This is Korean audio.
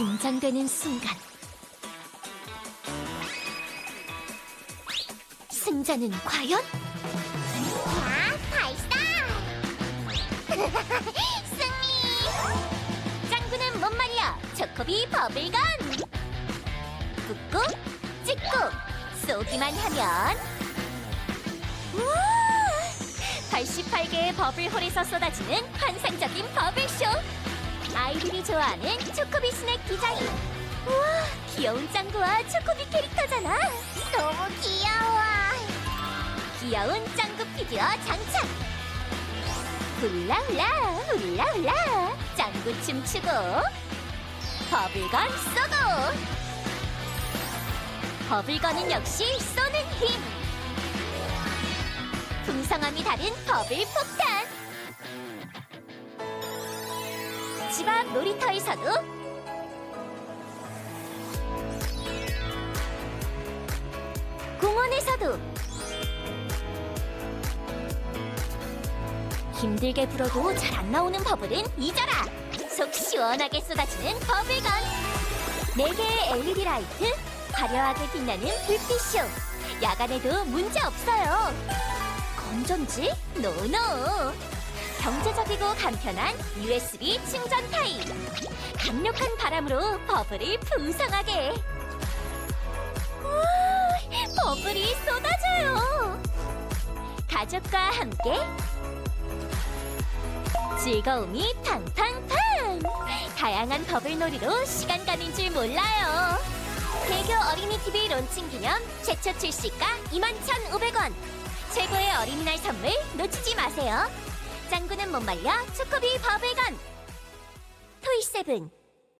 긴장되는 순간 승자는 과연? 자, 발사! 승리! 짱구는 못 말려 초코비 버블건 꾹꾹 찍꾹 쏘기만 하면 우와 88개의 버블홀에서 쏟아지는 환상적인 버블쇼 아이들이 좋아하는 초코비 스낵 디자인. 우와 귀여운 짱구와 초코비 캐릭터잖아. 너무 귀여워! 귀여운 짱구 피규어 장착. 훌라훌라 훌라훌라. 짱구 춤추고 버블건 쏘고. 버블건은 역시 쏘는 힘. 풍성함이 다른 버블 폭탄 집 앞 놀이터에서도 공원에서도 힘들게 불어도 잘 안 나오는 버블은 잊어라! 속 시원하게 쏟아지는 버블건! 4개의 LED 라이트, 화려하게 빛나는 불빛쇼! 야간에도 문제 없어요! 건전지? 노노! 경제적이고 간편한 USB 충전 타입! 강력한 바람으로 버블을 풍성하게! 우와, 버블이 쏟아져요! 가족과 함께 즐거움이 팡팡팡! 다양한 버블 놀이로 시간 가는 줄 몰라요. 대교 어린이 TV 론칭 기념 최초 출시가 21,500원. 최고의 어린이날 선물 놓치지 마세요. 짱구는 못 말려 초코비 버블건. 토이세븐